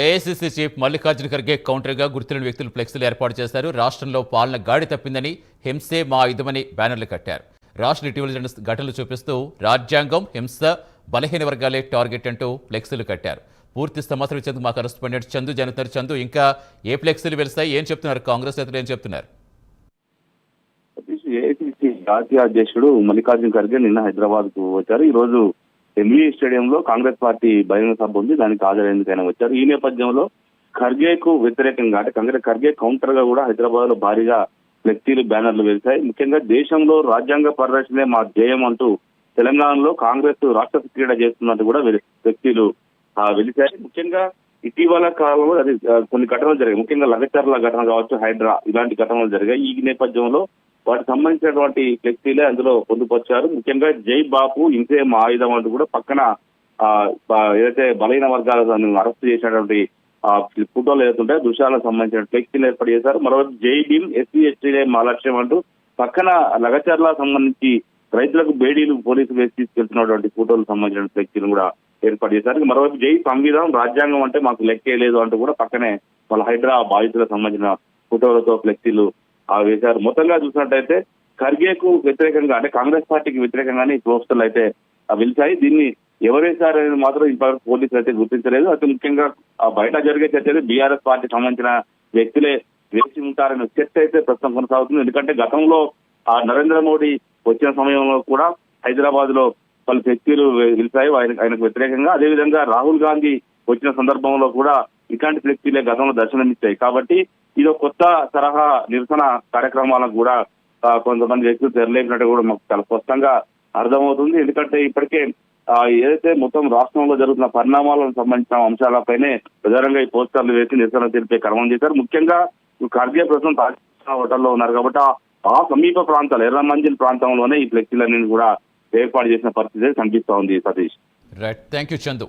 AICC chief Mallikarjuna Kharge కౌంటర్గా గుర్తులేని వ్యక్తులు ఫ్లెక్సీలు ఏర్పాటు చేశారు. రాష్ట్రంలో పాలన గాడి తప్పిందని హింసే మా ఇదమని బ్యానర్లు కట్టారు. రాష్ట్ర ఇటీవల జరిగిన ఘటనలు చూపిస్తూ రాజ్యాంగం హింస బలహీన వర్గాలే టార్గెట్ అంటూ ఫ్లెక్సీలు కట్టారు. పూర్తి సమాచారం ఇచ్చేందుకు మా కరెస్పాండెంట్ చందు జరుగుతున్నారు చందు ఇంకా ఏ ఫ్లెక్సీలు వెలుస్తాయి ఏం చెప్తున్నారు? కాంగ్రెస్ నేతలు ఏం చెప్తున్నారు? జాతీయ అధ్యక్షుడు మల్లికార్జున ఖర్గే నిన్న హైదరాబాద్కు వచ్చారు. ఈ రోజు ఎల్వీ స్టేడియంలో కాంగ్రెస్ పార్టీ బహిరంగ సభ ఉంది దానికి హాజరైందుకు ఆయన వచ్చారు. ఈ నేపథ్యంలో ఖర్గేకు వ్యతిరేకంగా అంటే కాంగ్రెస్ ఖర్గే కౌంటర్గా కూడా హైదరాబాద్లో భారీగా ఫ్లెక్సీలు బ్యానర్లు వేశాయి ముఖ్యంగా దేశంలో రాజ్యాంగ పరిరక్షణే మా ధ్యేయం అంటూ తెలంగాణలో కాంగ్రెస్ రాష్ట్ర క్రీడ చేస్తున్నట్టు కూడా వ్యక్తులు వెలిశాయి. ముఖ్యంగా ఇటీవల కాలంలో అది కొన్ని ఘటనలు జరిగాయి. ముఖ్యంగా లగచర్ల ఘటన కావచ్చు హైడ్రా ఇలాంటి ఘటనలు జరిగాయి. ఈ నేపథ్యంలో వాటికి సంబంధించినటువంటి ఫ్లెక్సీలే అందులో పొందుపరిచారు. ముఖ్యంగా జై బాపు ఇంకేం మా ఆయుధం అంటూ కూడా పక్కన ఏదైతే బలహీన వర్గాలను అరెస్ట్ చేసినటువంటి ఫోటోలు ఏదైతే దృశ్యాలకు సంబంధించిన ఫ్లెక్సీలు ఏర్పాటు చేశారు. మరోవైపు జై భీమ్ ఎస్సీ ఎస్టీలే మా లక్ష్యం అంటూ పక్కన లగచర్ల సంబంధించి రైతులకు బేడీలు పోలీసులు వేసి తీసుకెళ్తున్నటువంటి ఫోటోలకు సంబంధించిన ఫ్లెక్సీలు కూడా ఏర్పాటు చేశారు. మరోవైపు జై సంవిధానం రాజ్యాంగం అంటే మాకు లెక్కే లేదు అంటూ కూడా పక్కనే వాళ్ళ హైడ్రా బాధితులకు సంబంధించిన ఫోటోలతో ఫ్లెక్సీలు వేశారు మొత్తంగా చూసినట్టయితే ఖర్గేకు వ్యతిరేకంగా అంటే కాంగ్రెస్ పార్టీకి వ్యతిరేకంగానే ఈ పోస్టర్లు అయితే వెలిచాయి దీన్ని ఎవరేశారనేది మాత్రం ఇంతవరకు పోలీసులు అయితే గుర్తించలేదు. అతి ముఖ్యంగా ఆ బయట జరిగే చర్చ అయితే బీఆర్ఎస్ పార్టీ సంబంధించిన వ్యక్తులే వేసి ఉంటారనే చర్చ అయితే ప్రస్తుతం కొనసాగుతుంది. ఎందుకంటే గతంలో ఆ నరేంద్ర మోడీ వచ్చిన సమయంలో కూడా హైదరాబాద్లో పలు శక్తులు వెలిశాయి ఆయన ఆయనకు వ్యతిరేకంగా. అదేవిధంగా రాహుల్ గాంధీ వచ్చిన సందర్భంలో కూడా ఇట్లాంటి ఫ్లెక్సీలే గతంలో దర్శనమిచ్చాయి. కాబట్టి ఇది ఒక కొత్త తరహా నిరసన కార్యక్రమాలకు కూడా కొంతమంది వ్యక్తులు తెరలేపినట్టు కూడా మాకు చాలా స్పష్టంగా అర్థమవుతుంది. ఎందుకంటే ఇప్పటికే ఏదైతే మొత్తం రాష్ట్రంలో జరుగుతున్న పరిణామాలకు సంబంధించిన అంశాలపైనే ప్రధానంగా ఈ పోస్టర్లు వేసి నిరసన తెలిపే క్రమం చేశారు. ముఖ్యంగా ఈ ఖర్గే ప్రస్తుతం తాజా హోటల్లో ఉన్నారు కాబట్టి ఆ- ఆ సమీప ప్రాంతాలు ఎర్రమంజిల్ ప్రాంతంలోనే ఈ ఫ్లెక్సీలన్నీ కూడా ఏర్పాటు చేసిన పరిస్థితి కనిపిస్తా ఉంది Satish. Right thank you Chandu